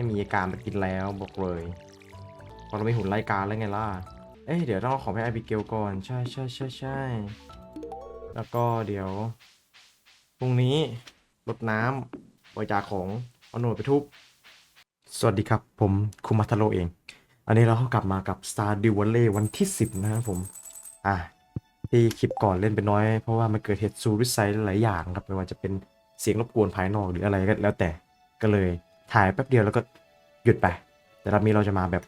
ไม่มีอาการไปกินแล้วบอกเลยเพราะเราไม่หุ่นไล่การแล้วไงล่ะ เอ้ยเดี๋ยวต้องเอาขอไปไอบิเกลก่อนใช่ใช่ใช่ใช่แล้วก็เดี๋ยวพรุ่งนี้รดน้ำบริจาคของเอาหน่วยไปทุบ สวัสดีครับ ผมคุมาทาโรเอง อันนี้เราก็กลับมากับ Star d u v a l l e y วันที่ 10 นะครับผม อะที่คลิปก่อนเล่นไปน้อย เพราะว่ามันเกิดเหตุซูริไซด์หลายอย่างครับไม่ว่าจะเป็นเสียงรบกวนภายนอกหรืออะไรก็แล้วแต่ก็เลย ถ่ายแป๊บเดียวแล้วก็หยุดไป แต่รอบนี้เราจะมาแบบ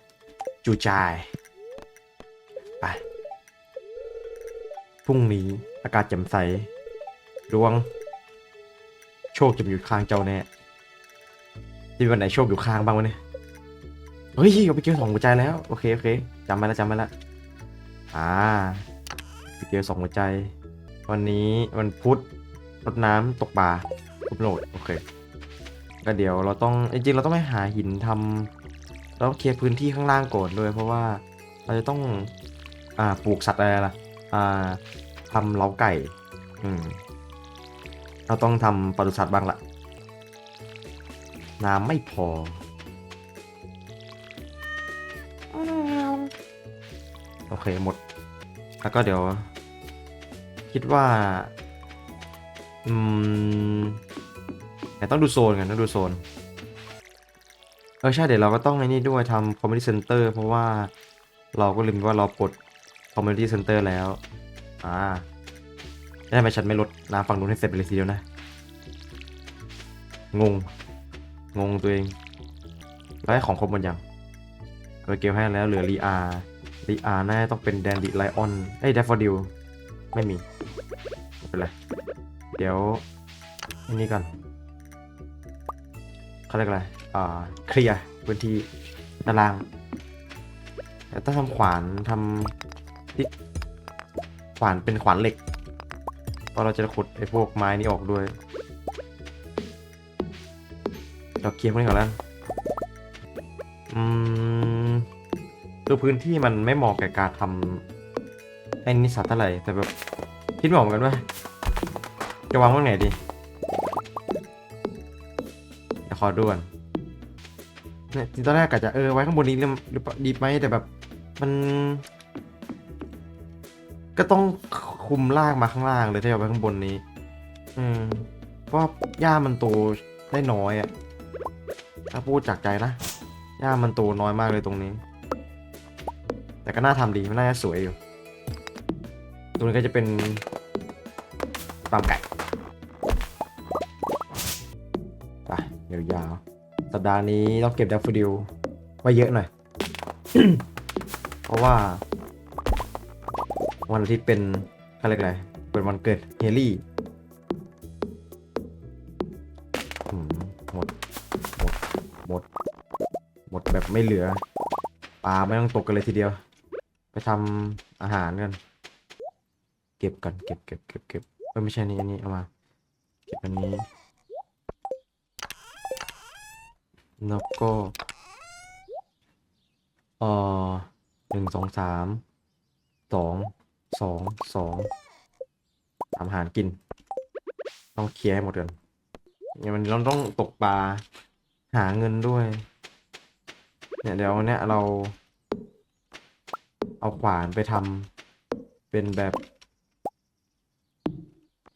จูจาย ไป พรุ่งนี้อากาศแจ่มใส ดวง โชคจะอยู่ข้างเจ้าแน่ที่วันไหนโชคอยู่ข้างบ้างวะเนี่ย เฮ้ยเอาไปเกี่ยวสองหัวใจแล้ว โอเคโอเคจำไว้แล้วจำไว้แล้ว อ่าไปเกี่ยวสองหัวใจ วันนี้วันพุธรดน้ำตกปลาทุบโหลด โอเค ก็เดี๋ยวเราต้องจริงๆเราต้องไปหาหินทำเราต้องเคลียร์พื้นที่ข้างล่างก่อนด้วย เพราะว่าเราจะต้องอ่าปลูกสัตว์อะไรล่ะอ่าทำเล้าไก่ อืมเราต้องทำปศุสัตว์บ้างละน้ำไม่พอ โอเคหมด แล้วก็เดี๋ยว คิดว่า อืม แต่ต้องดูโซนกันต้องดูโซนเออใช่เดี๋ยวเราก็ต้องไอ้นี่ด้วยทำ community center เพราะว่าเราก็ลืมว่าเรากด community center แล้วอ่าได้ไหมฉันไม่ลดน้ำฝั่งนู้นให้เสร็จไปเลยทีเดียวนะ งง งงตัวเองแล้วของครบหมดยังเอาไปเกลให้แล้วเหลือรีอารีอาน่าต้องเป็นแดนดิไลออนเอ้ยแดฟอดิลไม่มีไม่เป็นไรเดี๋ยวอันนี้ก่อน เขาเรียกอะไรอ่าเคลียร์พื้นที่ด้านล่างแต่ต้องทำขวานทำที่ขวานเป็นขวานเหล็กเพราะเราจะขุดไอ้พวกไม้นี้ออกด้วยเราเคลียร์พวกนี้ก่อนแล้วอืมคือพื้นที่มันไม่เหมาะกับการทำไอ้นิสสัตว์เท่าไหร่แต่แบบคิดไม่ออกเหมือนกันว่าจะวางไว้ไหนดี ขอดูก่อนเนี่ยตอนแรกกะจะเออไว้ข้างบนนี้หรือดีไหมแต่แบบมัน ก็ต้องคุมลากมาข้างล่างเลยถ้าเอาไว้ข้างบนนี้ อืมเพราะหญ้ามันโตได้น้อยอะถ้าพูดจากใจนะหญ้ามันโตน้อยมากเลยตรงนี้ แต่ก็น่าทำดีมันน่าจะสวยอยู่ ตรงนี้ก็จะเป็นฟาร์มไก่ ยาวๆ สัปดาห์นี้ต้องเก็บดัฟฟอดิลไว้เยอะหน่อย เพราะว่า วันอาทิตย์เป็นอะไรกอะไรเป็นวันเกิดเฮลี่อืมหมด หมด หมด หมดแบบไม่เหลือ ปลาไม่ต้องตกกันเลยทีเดียว ไปทำอาหารกัน เก็บกัน เก็บเก็บเก็บเก็บไม่ใช่นี่อันนี้เอามา เก็บอันนี้ แล้วก็เอ่อหนึ่งสองสามสองสองสองทำอาหารกิน ต้องเคลียร์ให้หมดก่อนเนี่ยมันเราต้องตกปลาหาเงินด้วย เนี่ยเดี๋ยวเนี่ยเรา เอาขวานไปทำเป็นแบบ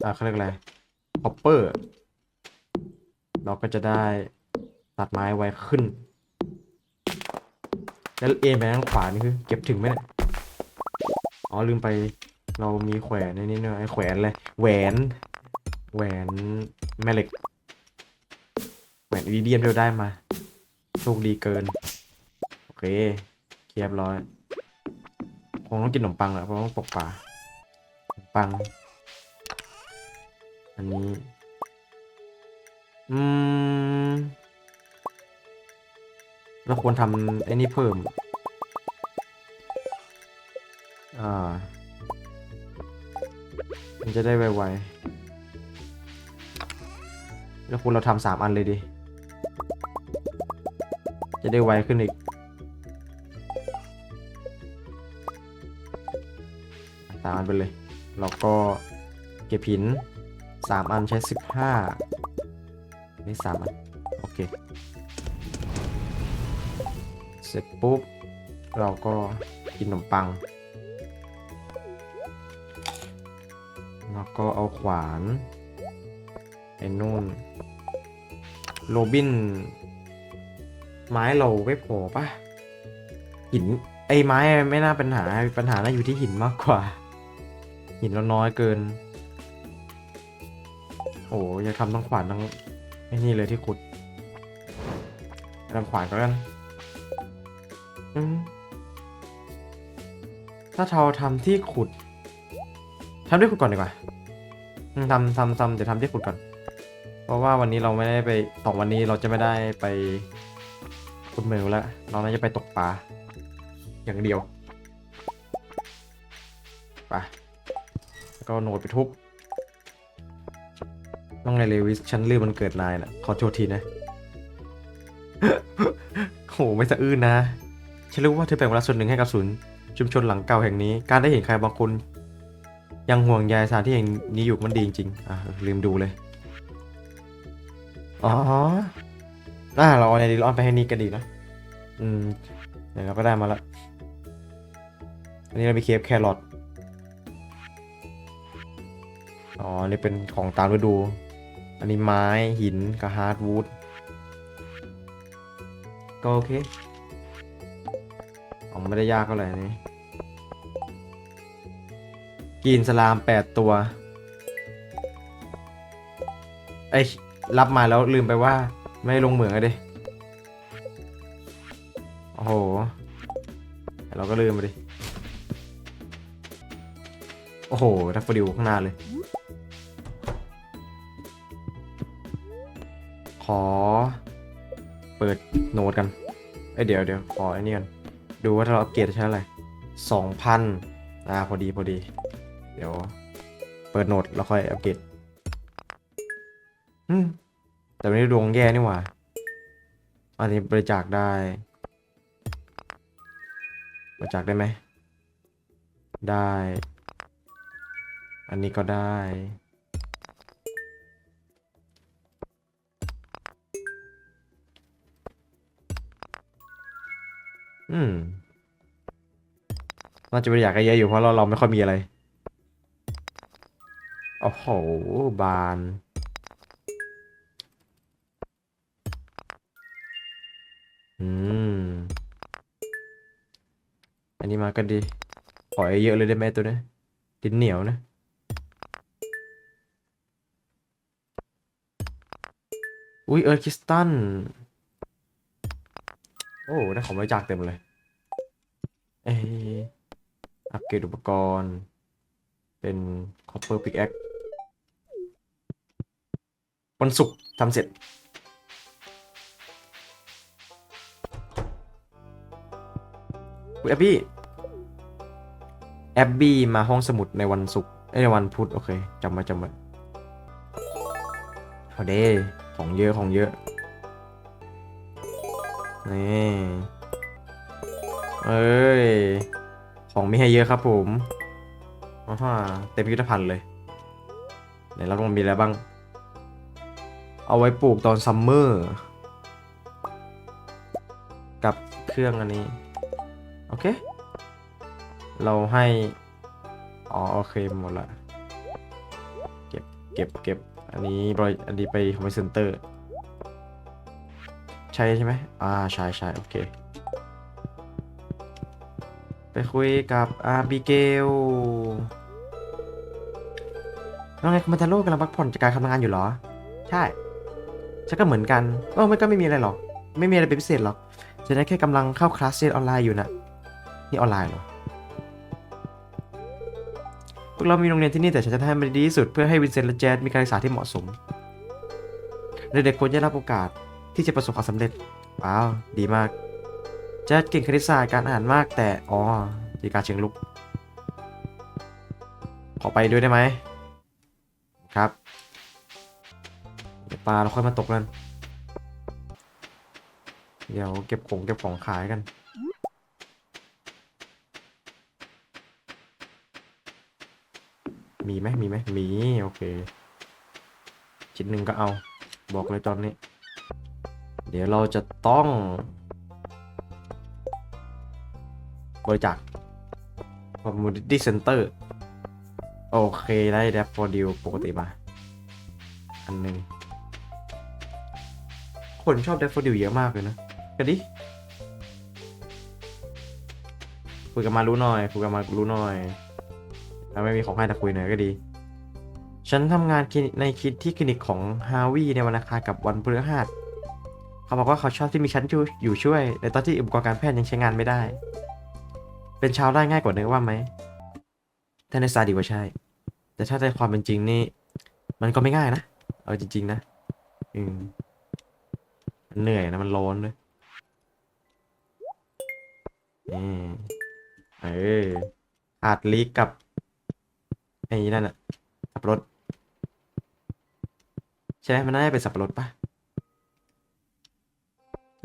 อ่าเขาเรียกอะไรฮอปเปอร์ เราก็จะได้ ตัดไม้ไวขึ้น แล้วเอ็นไปทางขวานี่คือ เก็บถึงไหมเนี่ย อ๋อลืมไป เรามีแขวนในนี้เนอะไอ้แขวนเลย แหวน แหวนแม่เหล็ก แหวนอิริเดียมเราได้มา โชคดีเกิน โอเคเคียบร้อย คงต้องกินขนมปังแหละเพราะต้องตกปลาขนมปัง อันนี้ อืม เราควรทำไอ้นี่เพิ่มอ่ามันจะได้ไวๆแล้วคุณเราทำสามอันเลยดิ จะได้ไวขึ้นอีก สามอันไปเลย แล้วก็เก็บหินสามอันใช้สิบห้านี่สามอัน โอเค ร็จปุ๊บ เราก็กินขนมปัง แล้วก็เอาขวานไอ้นู่นโรบิน ไม้เราไม่พอปะหิน ไอ้ไม้ไม่น่าปัญหาปัญหาน่าอยู่ที่หินมากกว่า หินเราน้อยเกิน โอ้ยจะทำทั้งขวานทั้งไอ้นี่เลยที่ขุดทำขวานก็กัน อืมถ้าเราทำที่ขุดทำที่ขุดก่อนดีกว่าทำทำทำเดี๋ยวทำที่ขุดก่อน เพราะว่าวันนี้เราไม่ได้ไปสองวันนี้เราจะไม่ได้ไปขุดเมืองแล้ว เราน่าจะไปตกปลาอย่างเดียวไปแล้วก็โน้ตไปทุบต้องไงเลวิสฉันลืมมันเกิดนายนะขอโทษทีนะ โห ไม่สะอื้นนะ ฉันรู้ว่าเธอเป็นเวลาส่วนหนึ่งให้กับศูนย์ชุมชนหลังเก่าแห่งนี้ การได้เห็นใครบางคน ยังห่วงใยสถานที่แห่งนี้อยู่มันดีจริงๆอะลืมดูเลย อ๋ออ่าเราเอาในดีเราเอาไปให้นี่ก็ดีนะ อืมเดี๋ยวเราก็ได้มาละอันนี้เรามีเคฟแครอทอ๋อ นี่เป็นของตามฤดู อันนี้ไม้หินกับฮาร์ดวูดก็โอเค ไม่ได้ยากเท่าไหร่นี่กินสลามแปดตัวไอยรับมาแล้วลืมไปว่า ไม่ลงเหมืองอะดิโอ้โห เราก็ลืมไปดิ โอ้โหทักฟดิวข้างหน้าเลย ขอ เปิดโน้ตกัน เอ้ยเดี๋ยวเดี๋ยวขอไอ้นี่กัน ดูว่าถ้าเราอัปเกรดใช้อะไรสองพันอ่าพอดีพอดี เดี๋ยว เปิดโหน้ตแล้วค่อยอัปเกรดอืมแต่ไม่ได้ดวงแย่นี่หว่าอันนี้บริจาคได้ บริจาคได้ไหม ได้ อันนี้ก็ได้ อืมน่าจะบริจากเยอะอยู่เพราะเราเราไม่ค่อยมีอะไร โอ้โห บาน อืม อันนี้มาก็ดี ขอเยอะเลยได้ไหมตัวเนี้ยดินเหนียวนะ อุ้ยเอิร์ธคริสตัน โอ้ได้ของบริจาคเต็มเลย เออัปเกรดอุปกรณ์ เป็น copper pickaxe วันศุกร์ทำเสร็จอุ๊ยแอบบี้ แอบบี้มาห้องสมุดในวันศุกร์เอ้ในวันพุธ โอเคจำไว้จำไว้เอาเด้ของเยอะของเยอะ นี่เอ้ย ของมีให้เยอะครับผมอ้าเต็มพิพิธภัณฑ์เลยไหนเราต้องมีอะไรบ้าง เอาไว้ปลูกตอนซัมเมอร์ กับเครื่องอันนี้ โอเค เราให้ อ๋อ โอเค หมดละ เก็บ เก็บ เก็บ อันนี้บริอันนี้ไปคอมเซ็นเตอร์ ใช่ใช่ไหมอ่าใช่ใช่โอเค ไปคุยกับอาบิเกลว่าไงคุณมาทาโร่กำลังพักผ่อนจากการทำงานอยู่เหรอ ใช่ฉันก็เหมือนกันเออมันก็ไม่มีอะไรหรอก ไม่มีอะไรเป็นพิเศษหรอกฉันได้แค่กำลังเข้าคลาสเรียนออนไลน์อยู่นะนี่ออนไลน์เหรอพวกเรามีโรงเรียนที่นี่แต่ฉันจะทำให้มันดีที่สุดเพื่อให้วินเซนต์และแจ๊ดมีการศึกษาที่เหมาะสมเด็กๆควรจะรับโอกาส ที่จะประสบความสำเร็จ ว้าว ดีมากแจ๊ดเก่งคณิตศาสตร์การอ่านมากแต่ อ๋อดีการเชิงลุก ขอไปด้วยได้ไหม ครับเดี๋ยวปลาเราค่อยมาตกนั่นเดี๋ยวเก็บของเก็บของขายกันมีไหมมีไหมมี โอเค ชิ้นหนึ่งก็เอา บอกเลยตอนนี้ เดี๋ยวเราจะต้อง บริจาค community center โอเค ได้แดฟฟอร์ดิวปกติมา อันหนึ่งคนชอบแดฟฟอร์ดิวเยอะมากเลยนะกันดิคุยกันมารู้หน่อยคุยกันมารู้หน่อย แล้วไม่มีของให้แต่คุยหน่อยก็ดี ฉันทำงานคลินิกในคิดที่คลินิกของฮาวิในวันอังคารกับวันพฤหัส เขาบอกว่าเขาชอบที่มีฉันอยู่อยู่ช่วยในตอนที่อุปกรณ์การแพทย์ยังใช้งานไม่ได้ เป็นชาวได้ง่ายกว่าเดิมว่าไหมถ้าในซาดีกว่าใช่ แต่ถ้าในความเป็นจริงนี่ มันก็ไม่ง่ายนะ เอาจริง ๆ นะ อืมมันเหนื่อยนะ มันร้อนด้วยนี่เอออาจลีกกับ ไอ้นั่นอะสับปะรดใช่ไหมมันน่าจะเป็นสับปะรดปะ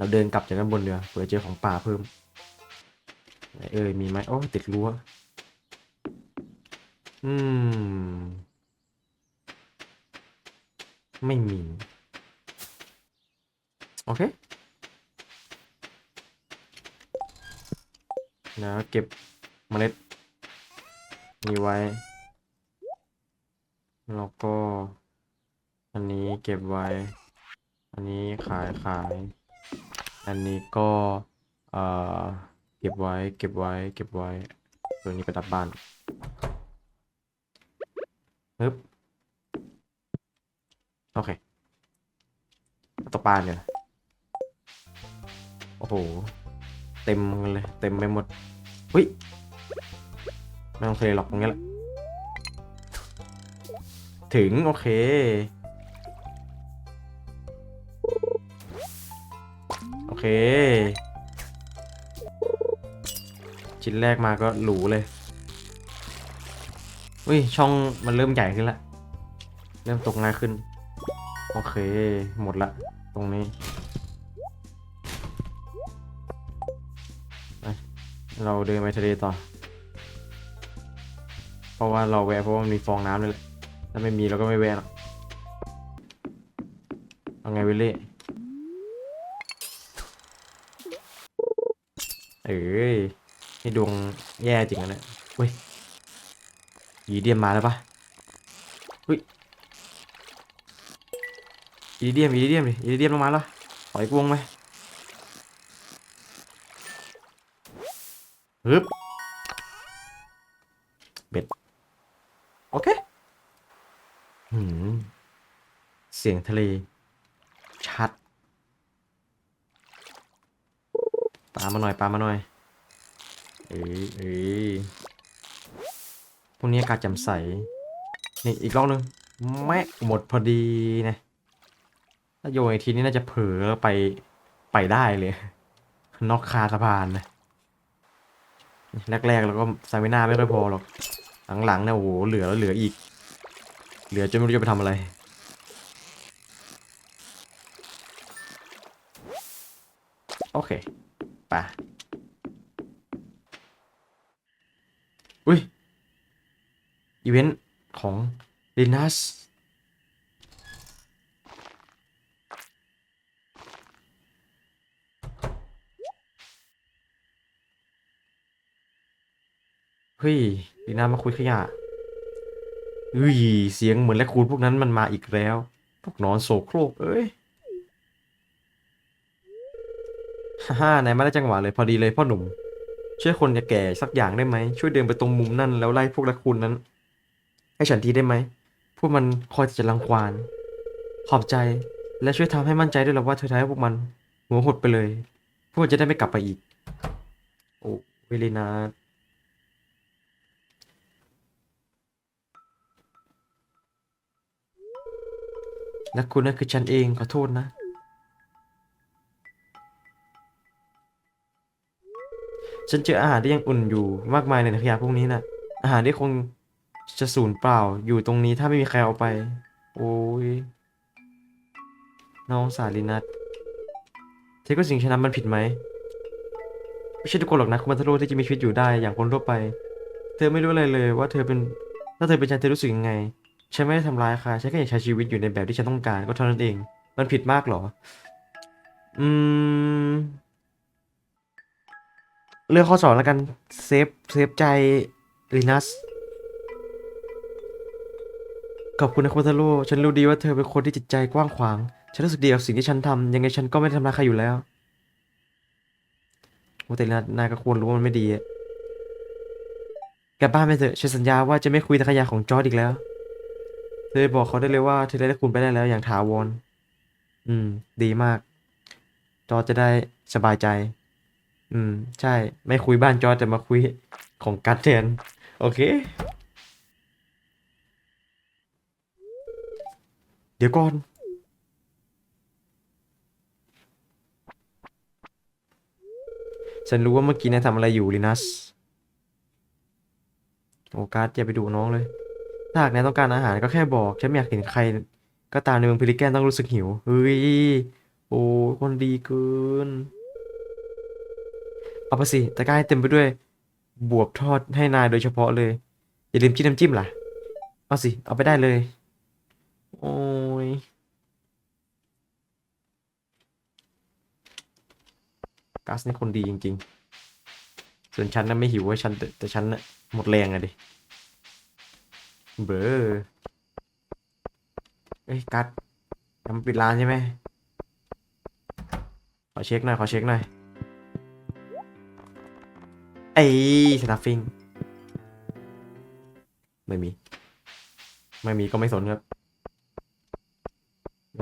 เราเดินกลับจากด้านบนเรือเผื่อเจอของป่าเพิ่มไหนเอ้ยมีไหมโอ้ติดรั้วอืม ไม่มี โอเคแล้วเก็บเมล็ดนี้ไว้ แล้วก็ อันนี้เก็บไว้ อันนี้ขายขาย อันนี้ก็เก็บไว้เก็บไว้เก็บไว้ ตัวนี้ไปตัดบ้านฮึบโอเคตกปลาเนี่ยโอ้โห เต็มเลย เต็มไปหมดเฮ้ยไม่ต้องเทหรอกตรงนี้แหละ ถึง โอเค เค ชิ้นแรกมาก็หรูเลยอุ้ยช่องมันเริ่มใหญ่ขึ้นละ เริ่มตกง่ายขึ้น โอเค หมดละ ตรงนี้ เราเดินไปทะเลต่อ เพราะว่าเราแวะเพราะว่ามันมีฟองน้ำเลยแหละ ถ้าไม่มีเราก็ไม่แวะหรอกเอาไงวิลเล่ เอ้ยนี่ดวงแย่จริงนะเนี่ยเฮ้ยอีเดียมมาแล้วปะเฮ้ยอีเดียมอีเดียมดิอีเดียมลงมาแล้วปล่อยกวงไหมฮึบเบ็ด โอเคหืมเสียงทะเล ชัด ปามาหน่อยปามาหน่อย เอ้ยเอ้ยพรุ่งนี้อากาศแจ่มใส นี่อีกรอบนึงแม่หมดพอดีนะถ้าโยนอีกทีนี้น่าจะเผลอไปไปได้เลย นอกคาสะพานนะแรกๆแล้วก็ซามิน่าไม่ค่อยพอหรอก หลังๆเนี่ยโอ้โหเหลือแล้วเหลืออีก เหลือจนไม่รู้จะไปทำอะไร โอเค ไปอุ้ย อีเวนต์ของลินัสเฮ้ยลีน่ามาคุยขยะเฮ้ย เสียงเหมือนแลคคูนพวกนั้นมันมาอีกแล้ว พวกนอนโสโครกเอ้ย ฮ่าฮ่าไมาได้จังหวะเลยพอดีเลยพ่อหนุ่ม ช่วยคนแก่สักอย่างได้ไหม ช่วยเดินไปตรงมุมนั่นแล้วไล่พวกแลคคูนนั้น ให้ฉันทีได้ไหม พวกมันคอยจะรังควาน ขอบใจ และช่วยทำให้มั่นใจด้วยล่ะว่าเธอทำให้พวกมันหัวหดไปเลย พวกมันจะได้ไม่กลับไปอีก โอ้เวลีนาและคุณนั่นคือฉันเองขอโทษนะ ฉันเจออาหารที่ยังอุ่นอยู่มากมายในถังขยะพวกนี้นะ่ะ อาหารที่คงจะสูญเปล่าอยู่ตรงนี้ถ้าไม่มีใครเอาไป โอ้ย น้องสาลินัทเธอก็สิ่งฉันทำมันผิดไหม ไม่ใช่ทุกคนหรอกนะคุณมัทโรที่จะมีชีวิตอยู่ได้อย่างคนทั่วไป เธอไม่รู้อะไรเลยว่าเธอเป็น ถ้าเธอเป็นฉันเธอรู้สึกยังไง ฉันไม่ได้ทำร้ายใครฉันแค่อยากใช้ชีวิตอยู่ในแบบที่ฉันต้องการก็เท่านั้นเอง มันผิดมากเหรอ อืม เลือกข้อสองแล้วกัน เซฟ เซฟใจลินัส ขอบคุณนะคุณทาโร่ฉันรู้ดีว่าเธอเป็นคนที่จิตใจกว้างขวาง ฉันรู้สึกดีกับสิ่งที่ฉันทำยังไงฉันก็ไม่ทำร้ายใครอยู่แล้วโอ้แต่ลินัสนายก็ควรรู้ว่ามันไม่ดีกลับบ้านไปเถอะฉันสัญญาว่าจะไม่คุยตะขยะของจอร์ดอีกแล้ว เธอบอกเขาได้เลยว่าเธอได้คุณไปได้แล้วอย่างถาวร อืม ดีมาก จอร์จจะได้สบายใจ อืม ใช่ ไม่คุยบ้านจอร์จแต่มาคุยของกัดแทน โอเค เดี๋ยวก่อน ฉันรู้ว่าเมื่อกี้นายทำอะไรอยู่ลินัส โอกัสอย่าไปดูน้องเลย ถ้าหากนายต้องการอาหารก็แค่บอก ฉันไม่อยากเห็นใคร ก็ตามในเมืองพิลิแกนต้องรู้สึกหิว เฮ้ย โอ้คนดีเกิน เอาไปสิตะกร้าให้เต็มไปด้วย บวบทอดให้นายโดยเฉพาะเลย อย่าลืมจิ้มน้ำจิ้มล่ะ เอาสิ เอาไปได้เลย โอ้ยกัสนี่คนดีจริง ๆ ส่วนฉันน่ะไม่หิวว่าฉันแต่แต่ฉันน่ะหมดแรงอะดิ เบอร์เอ้ยกัสทำปิดร้านใช่ไหมขอเช็คหน่อย ขอเช็คหน่อย เอ้สตาฟฟิงไม่มี ไม่มีก็ไม่สนครับ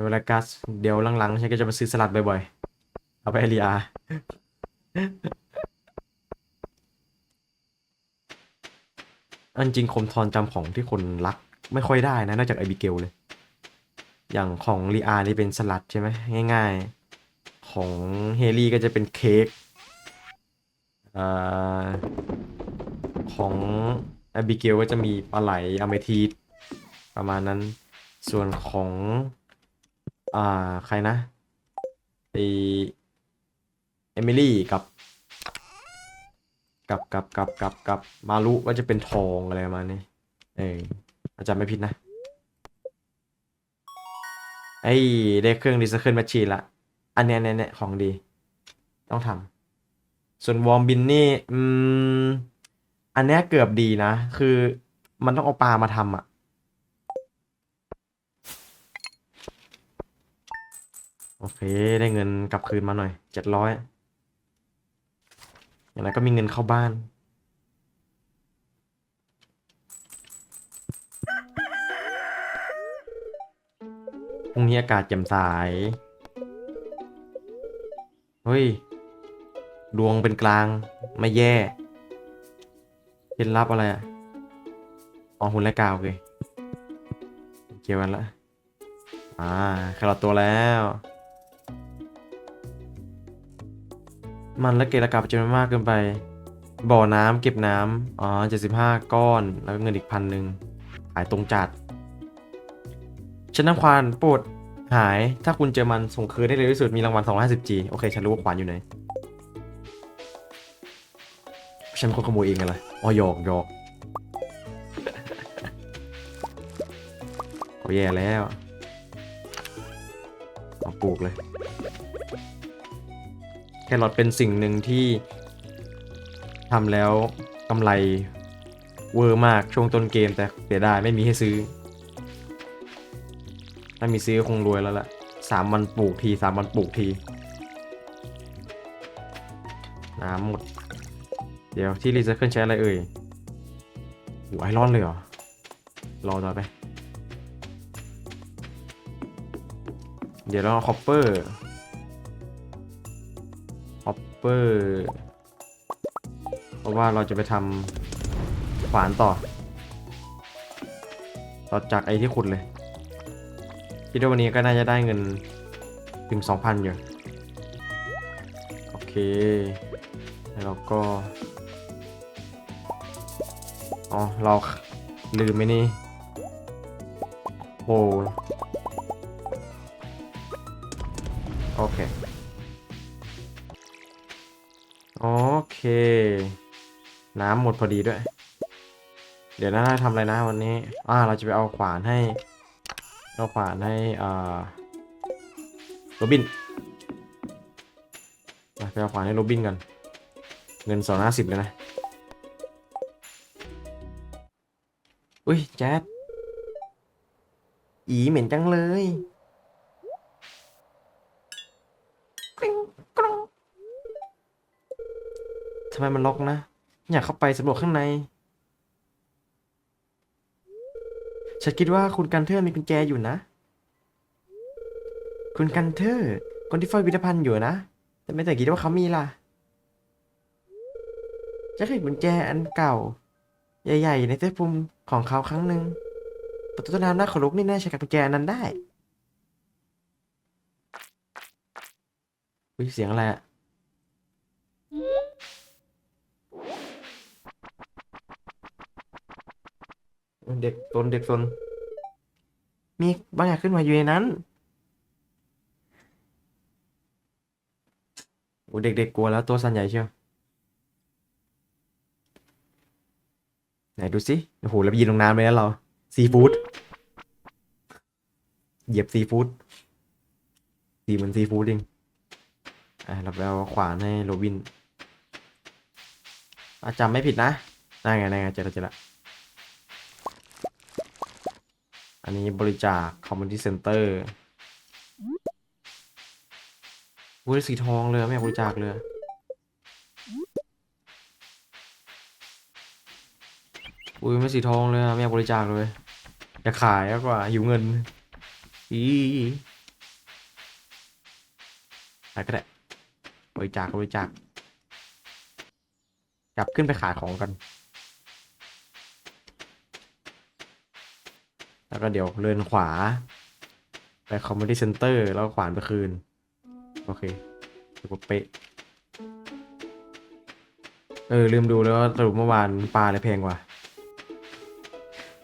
เวลากัสเดี๋ยวหลังๆฉันก็จะมาซื้อสลัดบ่อยๆ เอาไปให้ลีอาอันจริงคมทอนจำของที่คนรักไม่ค่อยได้นะ นอกจากไอบิเกลเลย อย่างของลีอานี่เป็นสลัดใช่ไหมง่าย ๆ ของเฮลี่ก็จะเป็นเค้ก อของแอบิเกลก็จะมีปลาไหลอเมทีสประมาณนั้น ส่วนของ อ่า ใครนะไอเอมิลี่กับกับกับกับกับกับมารุก็จะเป็นทองอะไรประมาณนี้เอออาจจะไม่ผิดนะ ไอ้ได้เครื่องรีไซเคิลแมชชีนละ อันเนี้ยเนี้ยของดี ต้องทำ ส่วนวอร์มบินนี่ อืม อันเนี้ยเกือบดีนะ คือมันต้องเอาปลามาทำอะ โอเค ได้เงินกลับคืนมาหน่อย เจ็ดร้อย อย่างไรก็มีเงินเข้าบ้าน พรุ่งนี้อากาศแจ่มใส เฮ้ย ดวงเป็นกลางไม่แย่เคล็ดลับอะไรอะอ๋อหุ่นและกาวโอเคเกี่ยวกันละอ่าแครอทตัวแล้ว มันและเกละกับจะไม่มากเกินไป บ่อน้ำเก็บน้ำอ๋อเจ็ดสิบห้าก้อน แล้วก็เงินอีกพันหนึ่งขายตรงจัดฉันน้ำควานโปรดหาย ถ้าคุณเจอมันส่งคืนได้เร็วที่สุด มีรางวัล 250G โอเค ฉันรู้ว่าขวานอยู่ไหน ฉันเป็นคนขโมยเองไงล่ะอ๋อหยอกหยอกเขาแย่แล้วเอาปลูกเลย แครอทเป็นสิ่งหนึ่งที่ทำแล้วกำไรเวอร์มากช่วงต้นเกมแต่เสียดายไม่มีให้ซื้อ ถ้ามีซื้อคงรวยแล้วล่ะสามวันปลูกทีสามวันปลูกที น้ำหมด เดี๋ยวที่รีไซเคิลใช้อะไรเอ่ยโอ้ไอรอนเลยเหรอ รอต่อไป เดี๋ยวเราคอปเปอร์คอปเปอร์เพราะว่าเราจะไปทำขวานต่อ ต่อจากไอที่ขุดเลยคิดว่าวันนี้ก็น่าจะได้เงินถึง 2,000 อยู่ โอเค แล้วเราก็ อ๋อ เราลืมไหมนี่โอ้โอเค โอเค น้ำหมดพอดีด้วย เดี๋ยวน่าทำอะไรนะวันนี้ อ่า เราจะไปเอาขวานให้ เอาขวานให้อ่าโรบินไปไปเอาขวานให้โรบินกัน เงินสองห้าสิบเลยนะ อุ้ยแจ๊ดอีเหม็นจังเลยกริ๊งกรองทำไมมันล็อกนะ อยากเข้าไปสำรวจข้างใน ฉันคิดว่าคุณกันเทอร์มีกุญแจอยู่นะ คุณกันเทอร์คนที่เฝ้าพิพิธภัณฑ์อยู่นะ แต่ไม่แต่คิดว่าเขามีล่ะจะเคยเห็นกุญแจอันเก่า ใหญ่ ๆ ในเซฟภูมิ ของเขาครั้งหนึ่งประตูต้นน้ำหน้าขนลุกนี่แน่ใช้กับกุญแจนนั้นได้อุ้ยเสียงอะไรอะเด็กตนเด็กตนมีบางอย่างขึ้นมาอยู่ในนั้นโอ้เด็กๆกลัวแล้วตัวสั่นใหญ่เชียว ไหนดูสิโอ้โหแล้วไปยืนตรงน้ำเลยนะเราซีฟู้ดเหยียบซีฟู้ดสีเหมือนซีฟู้ดจริงอะเราไปเอาขวานให้โรบินอาจำไม่ผิดนะนั่นไงนั่นไงเจอแล้วเจอแล้วอันนี้บริจาคคอมมูนิตี้เซ็นเตอร์อุ้ยสีทองเลยไม่อยากบริจาคเลย อุ้ยไม่สีทองเลยอะไม่อยากบริจาคเลยอยากขายมากกว่าหิวเงินอีขายก็ได้บริจาคบริจาคกลับขึ้นไปขายของกัน แล้วก็เดี๋ยวเลื่อนขวา ไปคอมมูนิตี้เซ็นเตอร์แล้วขวานไปคืน โอเคถือว่าเป๊ะเออ ลืมดูแล้วสรุปเมื่อวานปลาอะไรแพงกว่า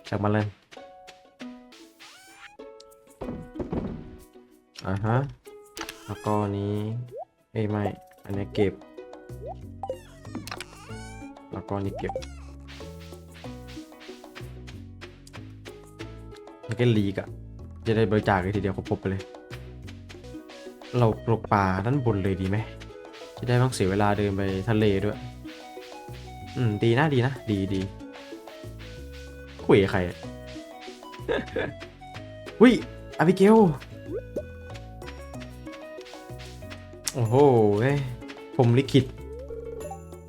จากมันเลยอ่าฮะ แล้วก็นี้เอ้ยไม่ อันนี้เก็บ แล้วก็นี้เก็บแล้วก็ลีกอะจะได้บริจาคเลยทีเดียวครบไปเลย เราปลูกป่าด้านบนเลยดีไหม จะได้ไม่ต้องเสียเวลาเดินไปทะเลด้วย อืม ดีนะดีนะ ดีดี คุยกับใครอะวิอาบิเกล โอ้โหเว้ยผมลิขิต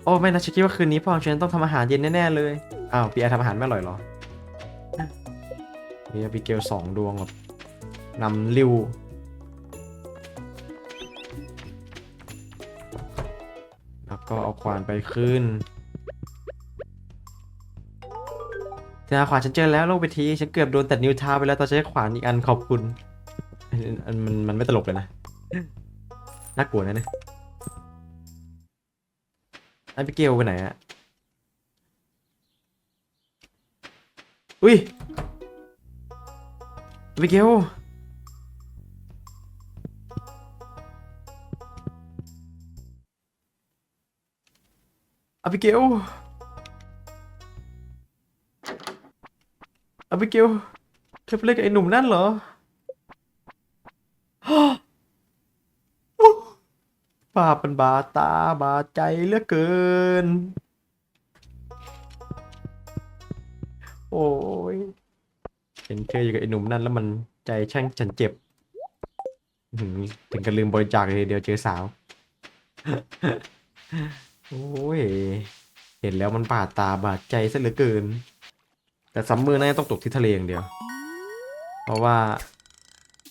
โอ้ไม่นะฉันคิดว่าคืนนี้พ่อของฉันต้องทำอาหารเย็นแน่ ๆ เลย อ้าวพี่แอร์ทำอาหารไม่อร่อยเหรอมีอาบิเกลสองดวงแบบนำริวแล้วก็เอาควานไปขึ้น เจอขวานฉันเจอแล้วลงไปทีฉันเกือบโดนตัดนิ้วเท้าไปแล้วตอนใช้ขวานอีกอันขอบคุณอันมันมันไม่ตลกเลยนะน่ากลัวนะเนี่ยไอ้พี่เกลไปไหนอะอุ้ยพี่เกลอาบิเกล อาบิเกลเธอไปเล่นกับไอ้หนุ่มนั่นเหรอ บาปเป็นบาตาบาใจเหลือเกิน โอ้ยเห็นเธออยู่กับไอ้หนุ่มนั่นแล้วมันใจช่างฉันเจ็บอื้อหือถึงกับลืมบริจาคเลยเดียวเจอสาว โอ้ย เห็นแล้วมันบาดตาบาดใจซะเหลือเกิน แต่ซัมเมอร์น่าจะต้องตกที่ทะเลอย่างเดียว เพราะว่า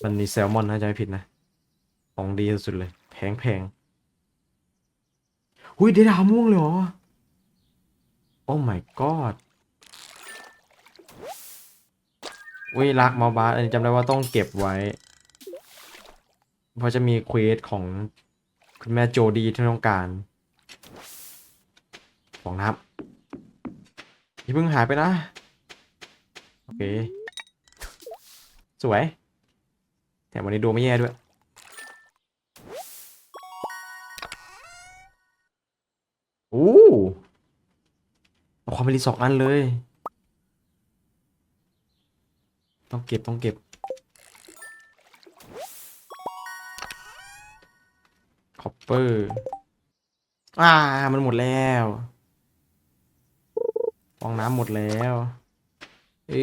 มันมีแซลมอนนะจะไม่ผิดนะ ของดีสุดเลย แพงแพงหุยได้ดาวม่วงเลยเหรอ โอ้ my god อุ้ยรักมาบาสอันนี้จำได้ว่าต้องเก็บไว้ เพราะจะมีเควสของคุณแม่โจดีที่ต้องการของน้ำอย่าเพิ่งหายไปนะ โอเค สวยแถมวันนี้ดูไม่แย่ด้วย โอ้เอาความเป็นรีสองอันเลย ต้องเก็บต้องเก็บ คอปเปอร์ อ่า มันหมดแล้วฟองน้ำหมดแล้ว เอ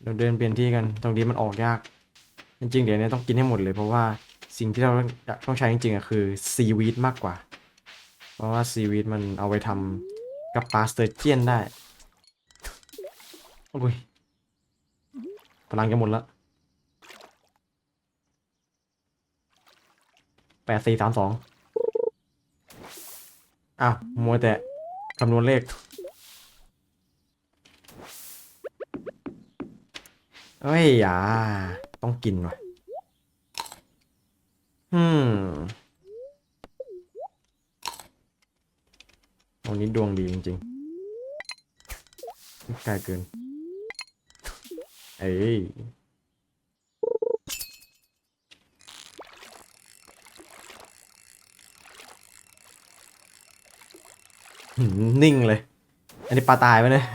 เดี๋ยวเดินเปลี่ยนที่กัน ตรงนี้มันออกยาก จริงๆ เดี๋ยวนี้ต้องกินให้หมดเลย เพราะว่าสิ่งที่เราต้องใช้จริงๆอะคือซีวีดมากกว่า เพราะว่าซีวีดมันเอาไปทำกับปลาสเตอร์เจียนได้โอ้ยพลังจะหมดล้วแปดสี่สามสองอ้าวมัวแต่คำนวณเลข เอ้ยอย่าต้องกินว่ะ อืมวันนี้ดวงดีจริงๆไกลเกิน เอ้ยนิ่งเลย อันนี้ปลาตายไปเนี่ย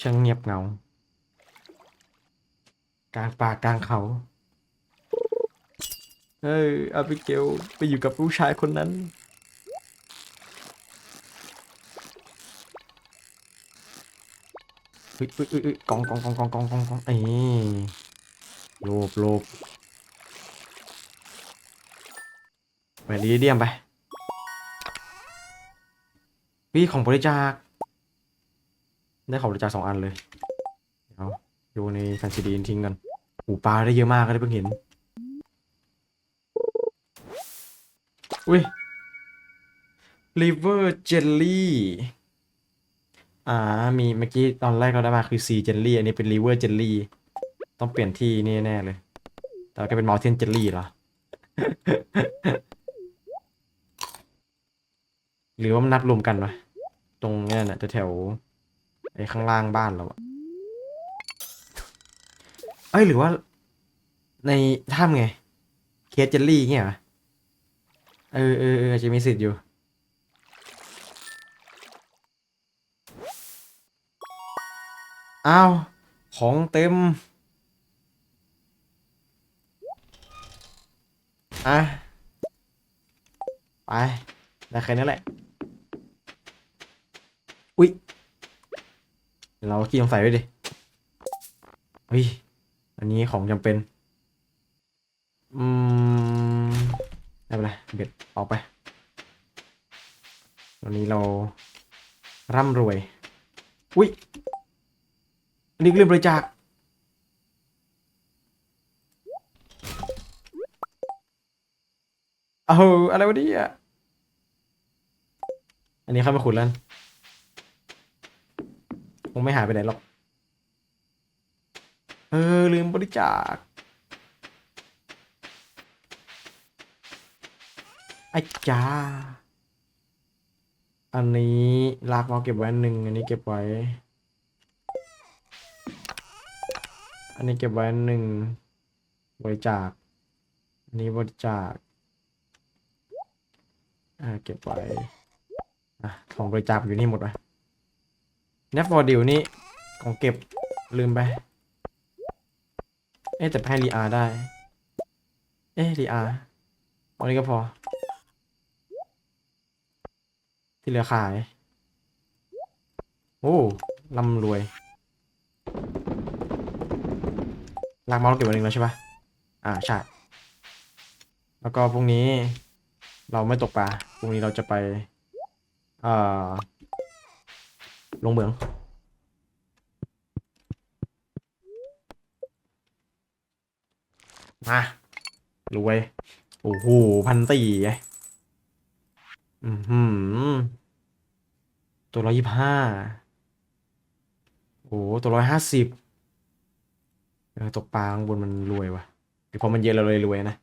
ช่างเงียบเงา กลางป่ากลางเขาเฮ้ยอาบิเกลไปอยู่กับผู้ชายคนนั้นเฮ้ยเฮ้ยเฮ้ยเฮ้ยกองกองกองกองกองกองกองไอ้โลบโลบไปรีเดียมไปพี่ของบริจาค ได้ของบริจาคสองอันเลย เดี๋ยวดูในแฟนซีดีทิ้งกันหูปลาได้เยอะมากเลยเพิ่งเห็น อุ้ย liver jelly อ่า มีเมื่อกี้ตอนแรกเราได้มาคือ sea jelly อันนี้เป็น liver jelly ต้องเปลี่ยนที่นี่แน่เลย แต่ก็เป็น mountain jelly เหรอ หรือว่ามันนับรวมกันวะตรงนี้น่ะแถวๆไอ้ ข้างล่างบ้านเราอะเอ้ยหรือว่า ในถ้ำไง เคสเจลลี่เงี้ยเหรอเออเออเออจะมีสิทธิ์อยู่ อ้าว ของเต็ม อะ ไปได้แค่นี้แหละ อุ๊ย เราขี้สงสัยไว้ดิเฮ้ยอันนี้ของจำเป็น อืมไม่เป็นไรเบ็ดออกไปวันนี้เราร่ำรวย อุ๊ยอันนี้เรื่องบริจาคเอาอะไรวะเนี่ยอันนี้เข้ามาขุดแล้ว คงไม่หายไปไหนหรอก เออ ลืมบริจาคไอ้จ้า อันนี้ลากมาเก็บไว้หนึ่ง อันนี้เก็บไว้ อันนี้เก็บไว้หนึ่ง บริจาค อันนี้บริจาค อ่า เก็บไว้ อะ ของบริจาคอยู่นี่หมดไหม เนฟฟอร์ดิวนี่ของเก็บลืมไป เอ๊ะแต่ให้รีอาได้ เอ๊ะรีอาอันนี้ก็พอ ที่เหลือขาย โอ้ร่ำรวยลากเมาส์เก็บไว้หนึ่งแล้วใช่ปะอ่าใช่ แล้วก็พรุ่งนี้เราไม่ตกปลา พรุ่งนี้เราจะไป เอ่อ ลงเหมืองมารวย โอ้โหพันตีไงอือหือ ตัวร้อยยี่ห้าโอ้โหตัวร้อยห้าสิบเออตกปลาข้างบนมันรวยว่ะหรือเพราะมันเยอะเราเลยรวยนะ